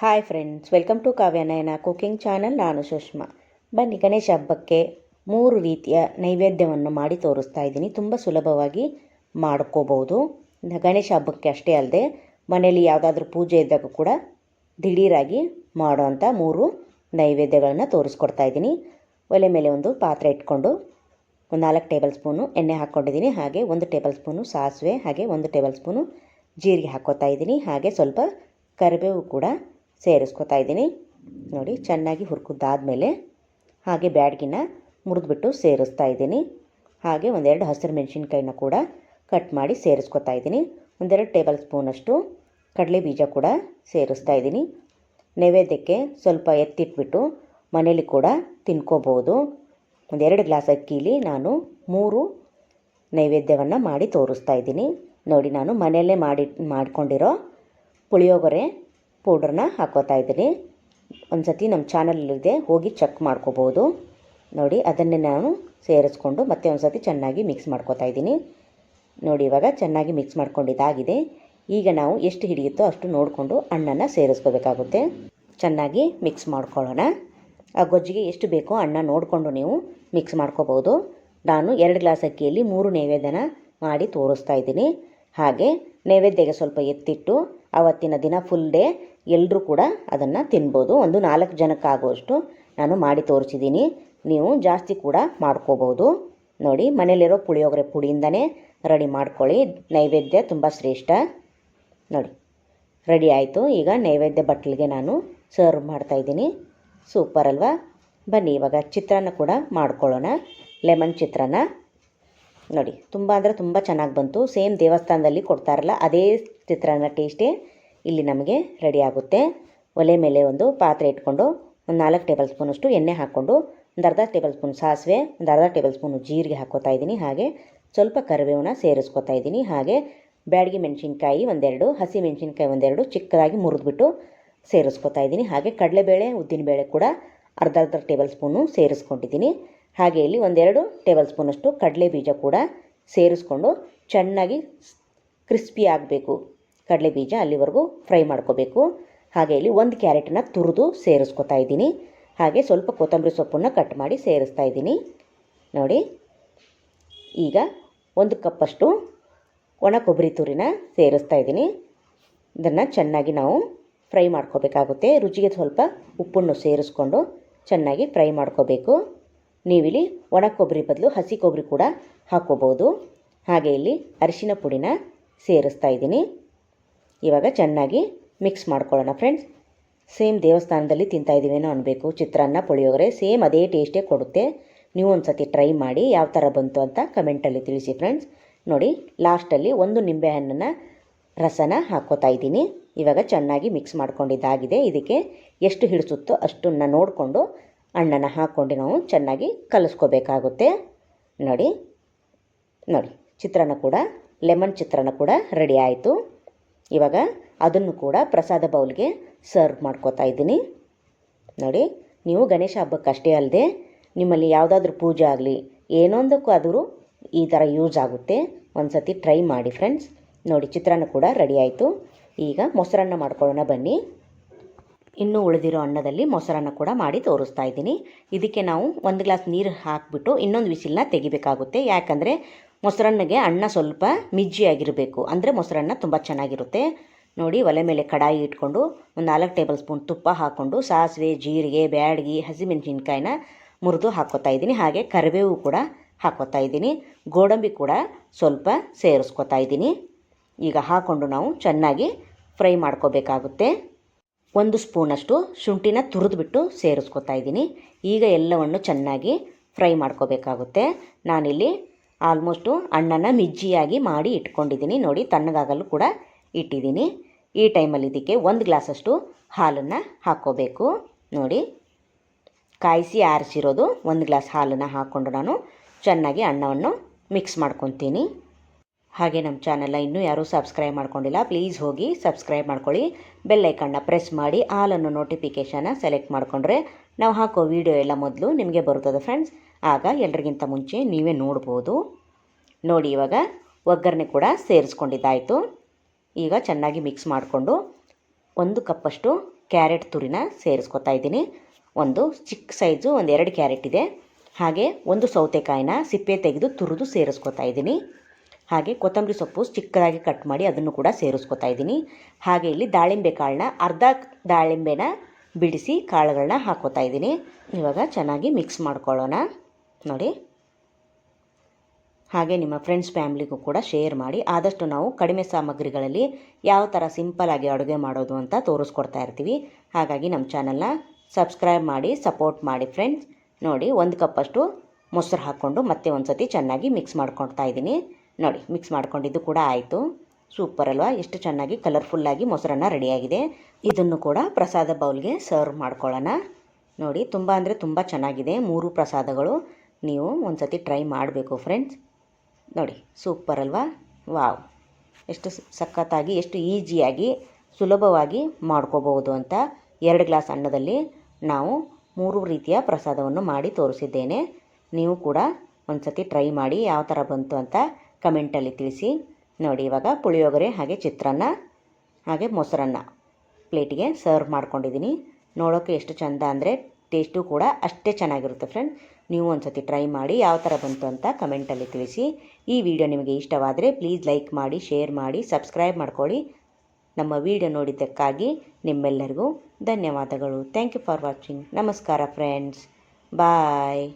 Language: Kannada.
Hi friends welcome to Kavyanayana cooking channel ನಾನು ಸುಷ್ಮಾ. ಬನ್ನಿ, ಗಣೇಶ ಹಬ್ಬಕ್ಕೆ ಮೂರು ರೀತಿಯ ನೈವೇದ್ಯವನ್ನು ಮಾಡಿ ತೋರಿಸ್ತಾ ಇದ್ದೀನಿ. ತುಂಬ ಸುಲಭವಾಗಿ ಮಾಡ್ಕೋಬೋದು ಗಣೇಶ ಹಬ್ಬಕ್ಕೆ ಅಷ್ಟೇ ಅಲ್ಲದೆ ಮನೇಲಿ ಯಾವುದಾದ್ರೂ ಪೂಜೆ ಇದ್ದಾಗ ಕೂಡ ದಿಢೀರಾಗಿ ಮಾಡೋವಂಥ ಮೂರು ನೈವೇದ್ಯಗಳನ್ನು ತೋರಿಸ್ಕೊಡ್ತಾ ಇದ್ದೀನಿ. ಒಲೆ ಮೇಲೆ ಒಂದು ಪಾತ್ರೆ ಇಟ್ಕೊಂಡು ಒಂದು ನಾಲ್ಕು ಟೇಬಲ್ ಸ್ಪೂನು ಎಣ್ಣೆ ಹಾಕ್ಕೊಂಡಿದ್ದೀನಿ. ಹಾಗೆ ಒಂದು ಟೇಬಲ್ ಸ್ಪೂನು ಸಾಸಿವೆ, ಹಾಗೆ ಒಂದು ಟೇಬಲ್ ಸ್ಪೂನು ಜೀರಿಗೆ ಹಾಕ್ಕೋತಾ ಇದ್ದೀನಿ. ಹಾಗೆ ಸ್ವಲ್ಪ ಕರಿಬೇವು ಕೂಡ ಸೇರಿಸ್ಕೊತಾ ಇದ್ದೀನಿ. ನೋಡಿ, ಚೆನ್ನಾಗಿ ಹುರ್ಕುದ್ದಾದಮೇಲೆ ಹಾಗೆ ಬ್ಯಾಡ್ಗಿನ ಮುರಿದ್ಬಿಟ್ಟು ಸೇರಿಸ್ತಾ ಇದ್ದೀನಿ. ಹಾಗೆ ಒಂದೆರಡು ಹಸಿರು ಮೆಣಸಿನ್ಕಾಯಿನ ಕೂಡ ಕಟ್ ಮಾಡಿ ಸೇರಿಸ್ಕೊತಾ ಇದ್ದೀನಿ. ಒಂದೆರಡು ಟೇಬಲ್ ಸ್ಪೂನಷ್ಟು ಕಡಲೆ ಬೀಜ ಕೂಡ ಸೇರಿಸ್ತಾ ಇದ್ದೀನಿ. ನೈವೇದ್ಯಕ್ಕೆ ಸ್ವಲ್ಪ ಎತ್ತಿಟ್ಬಿಟ್ಟು ಮನೇಲಿ ಕೂಡ ತಿನ್ಕೋಬೋದು. ಒಂದೆರಡು ಗ್ಲಾಸ್ ಅಕ್ಕಿಲಿ ನಾನು ಮೂರು ನೈವೇದ್ಯವನ್ನು ಮಾಡಿ ತೋರಿಸ್ತಾ ಇದ್ದೀನಿ. ನೋಡಿ, ನಾನು ಮನೆಯಲ್ಲೇ ಮಾಡಿ, ಮಾಡಿಕೊಂಡಿರೋ ಪುಳಿಯೋಗರೆ ಪೌಡ್ರನ್ನ ಹಾಕೋತಾ ಇದ್ದೀನಿ. ಒಂದು ಸತಿ ನಮ್ಮ ಚಾನಲಲ್ಲಿದೆ, ಹೋಗಿ ಚೆಕ್ ಮಾಡ್ಕೋಬೋದು ನೋಡಿ, ಅದನ್ನೇ ನಾನು ಸೇರಿಸ್ಕೊಂಡು ಮತ್ತೆ ಒಂದು ಸತಿ ಚೆನ್ನಾಗಿ ಮಿಕ್ಸ್ ಮಾಡ್ಕೋತಾ ಇದ್ದೀನಿ. ನೋಡಿ, ಇವಾಗ ಚೆನ್ನಾಗಿ ಮಿಕ್ಸ್ ಮಾಡ್ಕೊಂಡಿದ್ದಾಗಿದೆ ಈಗ ನಾವು ಎಷ್ಟು ಹಿಡಿಯುತ್ತೋ ಅಷ್ಟು ನೋಡಿಕೊಂಡು ಅಣ್ಣನ ಸೇರಿಸ್ಕೋಬೇಕಾಗುತ್ತೆ. ಚೆನ್ನಾಗಿ ಮಿಕ್ಸ್ ಮಾಡ್ಕೊಳ್ಳೋಣ. ಆ ಗೊಜ್ಜಿಗೆ ಎಷ್ಟು ಬೇಕೋ ಅನ್ನ ನೋಡಿಕೊಂಡು ನೀವು ಮಿಕ್ಸ್ ಮಾಡ್ಕೋಬೋದು ನಾನು ಎರಡು ಗ್ಲಾಸ್ ಅಕ್ಕಿಯಲ್ಲಿ ಮೂರು ನೈವೇದ್ಯನ ಮಾಡಿ ತೋರಿಸ್ತಾ ಇದ್ದೀನಿ. ಹಾಗೆ ನೈವೇದ್ಯಗೆ ಸ್ವಲ್ಪ ಎತ್ತಿಟ್ಟು ಅವತ್ತಿನ ದಿನ ಫುಲ್ ಡೇ ಎಲ್ಲರೂ ಕೂಡ ಅದನ್ನು ತಿನ್ಬೋದು. ಒಂದು ನಾಲ್ಕು ಜನಕ್ಕಾಗುವಷ್ಟು ನಾನು ಮಾಡಿ ತೋರಿಸಿದ್ದೀನಿ. ನೀವು ಜಾಸ್ತಿ ಕೂಡ ಮಾಡ್ಕೋಬೋದು ನೋಡಿ, ಮನೇಲಿರೋ ಪುಳಿಯೋಗರೆ ಪುಡಿಯಿಂದನೇ ರೆಡಿ ಮಾಡ್ಕೊಳ್ಳಿ. ನೈವೇದ್ಯ ತುಂಬ ಶ್ರೇಷ್ಠ. ನೋಡಿ, ರೆಡಿ ಆಯಿತು. ಈಗ ನೈವೇದ್ಯ ಬಟ್ಲಿಗೆ ನಾನು ಸರ್ವ್ ಮಾಡ್ತಾಯಿದ್ದೀನಿ ಸೂಪರ್ ಅಲ್ವಾ? ಬನ್ನಿ, ಇವಾಗ ಚಿತ್ರಾನ್ನ ಕೂಡ ಮಾಡ್ಕೊಳ್ಳೋಣ. ಲೆಮನ್ ಚಿತ್ರಾನ್ನ. ನೋಡಿ, ತುಂಬ ಅಂದರೆ ತುಂಬ ಚೆನ್ನಾಗಿ ಬಂತು. ಸೇಮ್ ದೇವಸ್ಥಾನದಲ್ಲಿ ಕೊಡ್ತಾರಲ್ಲ, ಅದೇ ಚಿತ್ರಾನ್ನ ಟೇಸ್ಟೇ ಇಲ್ಲಿ ನಮಗೆ ರೆಡಿ ಆಗುತ್ತೆ. ಒಲೆ ಮೇಲೆ ಒಂದು ಪಾತ್ರೆ ಇಟ್ಕೊಂಡು ಒಂದು ನಾಲ್ಕು ಟೇಬಲ್ ಸ್ಪೂನಷ್ಟು ಎಣ್ಣೆ ಹಾಕ್ಕೊಂಡು, ಒಂದು ಅರ್ಧ ಟೇಬಲ್ ಸ್ಪೂನ್ ಸಾಸಿವೆ, ಒಂದು ಅರ್ಧ ಟೇಬಲ್ ಸ್ಪೂನು ಜೀರಿಗೆ ಹಾಕ್ಕೋತಾ ಇದ್ದೀನಿ. ಹಾಗೆ ಸ್ವಲ್ಪ ಕರಿಬೇವನ್ನ ಸೇರಿಸ್ಕೊತಾ ಇದ್ದೀನಿ. ಹಾಗೆ ಬ್ಯಾಡಗಿ ಮೆಣಸಿನ್ಕಾಯಿ ಒಂದೆರಡು, ಹಸಿ ಮೆಣಸಿನ್ಕಾಯಿ ಒಂದೆರಡು ಚಿಕ್ಕದಾಗಿ ಮುರಿದ್ಬಿಟ್ಟು ಸೇರಿಸ್ಕೊತಾ ಇದ್ದೀನಿ. ಹಾಗೆ ಕಡಲೆಬೇಳೆ, ಉದ್ದಿನಬೇಳೆ ಕೂಡ ಅರ್ಧ ಅರ್ಧ ಟೇಬಲ್ ಸ್ಪೂನು ಸೇರಿಸ್ಕೊಂಡಿದ್ದೀನಿ. ಹಾಗೆ ಇಲ್ಲಿ ಒಂದೆರಡು ಟೇಬಲ್ ಸ್ಪೂನಷ್ಟು ಕಡಲೆ ಬೀಜ ಕೂಡ ಸೇರಿಸ್ಕೊಂಡು ಚೆನ್ನಾಗಿ ಕ್ರಿಸ್ಪಿ ಆಗಬೇಕು. ಕಡಲೆ ಬೀಜ ಅಲ್ಲಿವರೆಗೂ ಫ್ರೈ ಮಾಡ್ಕೋಬೇಕು. ಹಾಗೆ ಇಲ್ಲಿ ಒಂದು ಕ್ಯಾರೆಟನ್ನು ತುರಿದು ಸೇರಿಸ್ಕೊತಾ ಇದ್ದೀನಿ. ಹಾಗೆ ಸ್ವಲ್ಪ ಕೊತ್ತಂಬರಿ ಸೊಪ್ಪನ್ನು ಕಟ್ ಮಾಡಿ ಸೇರಿಸ್ತಾ ಇದ್ದೀನಿ. ನೋಡಿ, ಈಗ ಒಂದು ಕಪ್ಪಷ್ಟು ಒಣ ಕೊಬ್ಬರಿ ತುರಿನ ಸೇರಿಸ್ತಾ ಇದ್ದೀನಿ. ಇದನ್ನು ಚೆನ್ನಾಗಿ ನಾವು ಫ್ರೈ ಮಾಡ್ಕೋಬೇಕಾಗುತ್ತೆ. ರುಚಿಗೆ ಸ್ವಲ್ಪ ಉಪ್ಪನ್ನು ಸೇರಿಸ್ಕೊಂಡು ಚೆನ್ನಾಗಿ ಫ್ರೈ ಮಾಡ್ಕೋಬೇಕು. ನೀವಿಲ್ಲಿ ಒಣ ಕೊಬ್ಬರಿ ಬದಲು ಹಸಿ ಕೊಬ್ಬರಿ ಕೂಡ ಹಾಕ್ಕೋಬೋದು. ಹಾಗೆ ಇಲ್ಲಿ ಅರಿಶಿನ ಪುಡಿನ ಸೇರಿಸ್ತಾ ಇದ್ದೀನಿ. ಇವಾಗ ಚೆನ್ನಾಗಿ ಮಿಕ್ಸ್ ಮಾಡ್ಕೊಳ್ಳೋಣ ಫ್ರೆಂಡ್ಸ್ ಸೇಮ್ ದೇವಸ್ಥಾನದಲ್ಲಿ ತಿಂತಾ ಇದ್ದೀವೇನೋ ಅನ್ನಬೇಕು ಚಿತ್ರಾನ್ನ, ಪುಳಿಯೋಗರೆ ಸೇಮ್ ಅದೇ ಟೇಸ್ಟೇ ಕೊಡುತ್ತೆ. ನೀವು ಒಂದು ಸತಿ ಟ್ರೈ ಮಾಡಿ ಯಾವ ಥರ ಬಂತು ಅಂತ ಕಮೆಂಟಲ್ಲಿ ತಿಳಿಸಿ ಫ್ರೆಂಡ್ಸ್ ನೋಡಿ ಲಾಸ್ಟಲ್ಲಿ ಒಂದು ನಿಂಬೆಹಣ್ಣನ್ನು ರಸನ ಹಾಕ್ಕೋತಾ ಇದ್ದೀನಿ. ಇವಾಗ ಚೆನ್ನಾಗಿ ಮಿಕ್ಸ್ ಮಾಡ್ಕೊಂಡಿದ್ದಾಗಿದೆ. ಇದಕ್ಕೆ ಎಷ್ಟು ಹಿಡಿಸುತ್ತೋ ಅಷ್ಟನ್ನು ನೋಡಿಕೊಂಡು ಹಣ್ಣನ್ನು ಹಾಕ್ಕೊಂಡು ನಾವು ಚೆನ್ನಾಗಿ ಕಲಿಸ್ಕೋಬೇಕಾಗುತ್ತೆ. ನೋಡಿ ನೋಡಿ, ಚಿತ್ರಾನ್ನ ಕೂಡ, ಲೆಮನ್ ಚಿತ್ರಾನ್ನ ಕೂಡ ರೆಡಿ ಆಯಿತು. ಇವಾಗ ಅದನ್ನು ಕೂಡ ಪ್ರಸಾದ ಬೌಲ್ಗೆ ಸರ್ವ್ ಮಾಡ್ಕೋತಾ ಇದ್ದೀನಿ. ನೋಡಿ, ನೀವು ಗಣೇಶ ಹಬ್ಬಕ್ಕಷ್ಟೇ ಅಲ್ಲದೆ ನಿಮ್ಮಲ್ಲಿ ಯಾವುದಾದ್ರೂ ಪೂಜೆ ಆಗಲಿ, ಏನೊಂದಕ್ಕೂ ಆದರೂ ಈ ಥರ ಯೂಸ್ ಆಗುತ್ತೆ. ಒಂದು ಸತಿ ಟ್ರೈ ಮಾಡಿ ಫ್ರೆಂಡ್ಸ್. ನೋಡಿ, ಚಿತ್ರಾನ್ನ ಕೂಡ ರೆಡಿ ಆಯಿತು. ಈಗ ಮೊಸರನ್ನ ಮಾಡ್ಕೊಳ್ಳೋಣ ಬನ್ನಿ. ಇನ್ನೂ ಉಳಿದಿರೋ ಅನ್ನದಲ್ಲಿ ಮೊಸರನ್ನ ಕೂಡ ಮಾಡಿ ತೋರಿಸ್ತಾ ಇದ್ದೀನಿ. ಇದಕ್ಕೆ ನಾವು ಒಂದು ಗ್ಲಾಸ್ ನೀರು ಹಾಕಿಬಿಟ್ಟು ಇನ್ನೊಂದು ವಿಸಿಲನ್ನ ತೆಗಿಬೇಕಾಗುತ್ತೆ. ಯಾಕಂದರೆ ಮೊಸರನ್ನಗೆ ಅನ್ನ ಸ್ವಲ್ಪ ಮಿಜ್ಜಿಯಾಗಿರಬೇಕು. ಅಂದರೆ ಮೊಸರನ್ನ ತುಂಬ ಚೆನ್ನಾಗಿರುತ್ತೆ. ನೋಡಿ, ಒಲೆ ಮೇಲೆ ಕಡಾಯಿ ಇಟ್ಕೊಂಡು ಒಂದು ನಾಲ್ಕು ಟೇಬಲ್ ಸ್ಪೂನ್ ತುಪ್ಪ ಹಾಕ್ಕೊಂಡು ಸಾಸಿವೆ, ಜೀರಿಗೆ, ಬ್ಯಾಡಗಿ, ಹಸಿಮೆಣಸಿನ್ಕಾಯಿನ ಮುರಿದು ಹಾಕ್ಕೋತಾ ಇದ್ದೀನಿ. ಹಾಗೆ ಕರಿಬೇವು ಕೂಡ ಹಾಕ್ಕೋತಾ ಇದ್ದೀನಿ. ಗೋಡಂಬಿ ಕೂಡ ಸ್ವಲ್ಪ ಸೇರಿಸ್ಕೊತಾ ಇದ್ದೀನಿ. ಈಗ ಹಾಕ್ಕೊಂಡು ನಾವು ಚೆನ್ನಾಗಿ ಫ್ರೈ ಮಾಡ್ಕೋಬೇಕಾಗುತ್ತೆ. ಒಂದು ಸ್ಪೂನಷ್ಟು ಶುಂಠಿನ ತುರಿದ್ಬಿಟ್ಟು ಸೇರಿಸ್ಕೊತಾ ಇದ್ದೀನಿ. ಈಗ ಎಲ್ಲವನ್ನು ಚೆನ್ನಾಗಿ ಫ್ರೈ ಮಾಡ್ಕೋಬೇಕಾಗುತ್ತೆ. ನಾನಿಲ್ಲಿ ಆಲ್ಮೋಸ್ಟು ಹಣ್ಣನ್ನು ಮಿಜ್ಜಿಯಾಗಿ ಮಾಡಿ ಇಟ್ಕೊಂಡಿದ್ದೀನಿ. ನೋಡಿ, ತಣ್ಣಗಾಗಲು ಕೂಡ ಇಟ್ಟಿದ್ದೀನಿ. ಈ ಟೈಮಲ್ಲಿ ಇದಕ್ಕೆ ಒಂದು ಗ್ಲಾಸಷ್ಟು ಹಾಲನ್ನು ಹಾಕ್ಕೋಬೇಕು. ನೋಡಿ, ಕಾಯಿಸಿ ಆರಿಸಿರೋದು ಒಂದು ಗ್ಲಾಸ್ ಹಾಲನ್ನು ಹಾಕ್ಕೊಂಡು ನಾನು ಚೆನ್ನಾಗಿ ಅನ್ನವನ್ನು ಮಿಕ್ಸ್ ಮಾಡ್ಕೊತೀನಿ. ಹಾಗೆ ನಮ್ಮ ಚಾನಲ್ನ ಇನ್ನೂ ಯಾರೂ ಸಬ್ಸ್ಕ್ರೈಬ್ ಮಾಡ್ಕೊಂಡಿಲ್ಲ ಪ್ಲೀಸ್ ಹೋಗಿ ಸಬ್ಸ್ಕ್ರೈಬ್ ಮಾಡ್ಕೊಳ್ಳಿ. ಬೆಲ್ಲೈಕನ್ನ ಪ್ರೆಸ್ ಮಾಡಿ ಆಲನ್ನು ನೋಟಿಫಿಕೇಷನ್ನ ಸೆಲೆಕ್ಟ್ ಮಾಡಿಕೊಂಡ್ರೆ ನಾವು ಹಾಕೋ ವೀಡಿಯೋ ಎಲ್ಲ ಮೊದಲು ನಿಮಗೆ ಬರುತ್ತದೆ ಫ್ರೆಂಡ್ಸ್ ಆಗ ಎಲ್ರಿಗಿಂತ ಮುಂಚೆ ನೀವೇ ನೋಡ್ಬೋದು. ನೋಡಿ ಇವಾಗ ಒಗ್ಗರಣೆ ಕೂಡ ಸೇರಿಸ್ಕೊಂಡಿದ್ದಾಯಿತು. ಈಗ ಚೆನ್ನಾಗಿ ಮಿಕ್ಸ್ ಮಾಡಿಕೊಂಡು ಒಂದು ಕಪ್ಪಷ್ಟು ಕ್ಯಾರೆಟ್ ತುರಿನ ಸೇರಿಸ್ಕೊತಾ ಇದ್ದೀನಿ. ಒಂದು ಚಿಕ್ಕ ಸೈಜು ಒಂದು ಎರಡು ಕ್ಯಾರೆಟ್ ಇದೆ. ಹಾಗೆ ಒಂದು ಸೌತೆಕಾಯಿನ ಸಿಪ್ಪೆ ತೆಗೆದು ತುರಿದು ಸೇರಿಸ್ಕೊತಾ ಇದ್ದೀನಿ. ಹಾಗೆ ಕೊತ್ತಂಬರಿ ಸೊಪ್ಪು ಚಿಕ್ಕದಾಗಿ ಕಟ್ ಮಾಡಿ ಅದನ್ನು ಕೂಡ ಸೇರಿಸ್ಕೊತಾ ಇದ್ದೀನಿ. ಹಾಗೆ ಇಲ್ಲಿ ದಾಳಿಂಬೆ ಕಾಳನ್ನ, ಅರ್ಧ ದಾಳಿಂಬೆನ ಬಿಡಿಸಿ ಕಾಳುಗಳನ್ನ ಹಾಕೋತಾ ಇದ್ದೀನಿ. ಇವಾಗ ಚೆನ್ನಾಗಿ ಮಿಕ್ಸ್ ಮಾಡ್ಕೊಳ್ಳೋಣ. ನೋಡಿ. ಹಾಗೆ ನಿಮ್ಮ ಫ್ರೆಂಡ್ಸ್ ಫ್ಯಾಮ್ಲಿಗೂ ಕೂಡ ಶೇರ್ ಮಾಡಿ. ಆದಷ್ಟು ನಾವು ಕಡಿಮೆ ಸಾಮಗ್ರಿಗಳಲ್ಲಿ ಯಾವ ಥರ ಸಿಂಪಲಾಗಿ ಅಡುಗೆ ಮಾಡೋದು ಅಂತ ತೋರಿಸ್ಕೊಡ್ತಾ ಇರ್ತೀವಿ. ಹಾಗಾಗಿ ನಮ್ಮ ಚಾನಲ್ನ ಸಬ್ಸ್ಕ್ರೈಬ್ ಮಾಡಿ ಸಪೋರ್ಟ್ ಮಾಡಿ ಫ್ರೆಂಡ್ಸ್ ನೋಡಿ, ಒಂದು ಕಪ್ಪಷ್ಟು ಮೊಸರು ಹಾಕ್ಕೊಂಡು ಮತ್ತೆ ಒಂದು ಸತಿ ಚೆನ್ನಾಗಿ ಮಿಕ್ಸ್ ಮಾಡ್ಕೊಳ್ತಾ ಇದ್ದೀನಿ. ನೋಡಿ ಮಿಕ್ಸ್ ಮಾಡ್ಕೊಂಡಿದ್ದು ಕೂಡ ಆಯಿತು. ಸೂಪರ್ ಅಲ್ವಾ? ಎಷ್ಟು ಚೆನ್ನಾಗಿ ಕಲರ್ಫುಲ್ಲಾಗಿ ಮೊಸರನ್ನ ರೆಡಿಯಾಗಿದೆ. ಇದನ್ನು ಕೂಡ ಪ್ರಸಾದ ಬೌಲ್ಗೆ ಸರ್ವ್ ಮಾಡ್ಕೊಳ್ಳೋಣ. ನೋಡಿ, ತುಂಬ ಅಂದರೆ ತುಂಬ ಚೆನ್ನಾಗಿದೆ. ಮೂರು ಪ್ರಸಾದಗಳು ನೀವು ಒಂದು ಸತಿ ಟ್ರೈ ಮಾಡಬೇಕು ಫ್ರೆಂಡ್ಸ್ ನೋಡಿ ಸೂಪರ್ ಅಲ್ವಾ? ವಾವ್ ಎಷ್ಟು ಸಖತ್ತಾಗಿ, ಎಷ್ಟು ಈಜಿಯಾಗಿ ಸುಲಭವಾಗಿ ಮಾಡ್ಕೋಬಹುದು ಅಂತ ಎರಡು ಗ್ಲಾಸ್ ಅನ್ನದಲ್ಲಿ ನಾವು ಮೂರು ರೀತಿಯ ಪ್ರಸಾದವನ್ನು ಮಾಡಿ ತೋರಿಸಿದ್ದೇನೆ. ನೀವು ಕೂಡ ಒಂದು ಸತಿ ಟ್ರೈ ಮಾಡಿ ಯಾವ ಥರ ಬಂತು ಅಂತ ಕಮೆಂಟಲ್ಲಿ ತಿಳಿಸಿ. ನೋಡಿ, ಇವಾಗ ಪುಳಿಯೋಗರೆ ಹಾಗೆ ಚಿತ್ರಾನ್ನ, ಹಾಗೆ ಮೊಸರನ್ನ ಪ್ಲೇಟಿಗೆ ಸರ್ವ್ ಮಾಡ್ಕೊಂಡಿದ್ದೀನಿ. ನೋಡೋಕ್ಕೆ ಎಷ್ಟು ಚಂದ ಅಂದರೆ ಟೇಸ್ಟು ಕೂಡ ಅಷ್ಟೇ ಚೆನ್ನಾಗಿರುತ್ತೆ ಫ್ರೆಂಡ್. ನೀವು ಒಂದು ಸತಿ ಟ್ರೈ ಮಾಡಿ ಯಾವ ಥರ ಬಂತು ಅಂತ ಕಮೆಂಟಲ್ಲಿ ತಿಳಿಸಿ. ಈ ವಿಡಿಯೋ ನಿಮಗೆ ಇಷ್ಟವಾದರೆ ಪ್ಲೀಸ್ ಲೈಕ್ ಮಾಡಿ, ಶೇರ್ ಮಾಡಿ, ಸಬ್ಸ್ಕ್ರೈಬ್ ಮಾಡ್ಕೊಳ್ಳಿ. ನಮ್ಮ ವಿಡಿಯೋ ನೋಡಿದ್ದಕ್ಕಾಗಿ ನಿಮ್ಮೆಲ್ಲರಿಗೂ ಧನ್ಯವಾದಗಳು. Thank you for watching. ನಮಸ್ಕಾರ ಫ್ರೆಂಡ್ಸ್. ಬಾಯ್.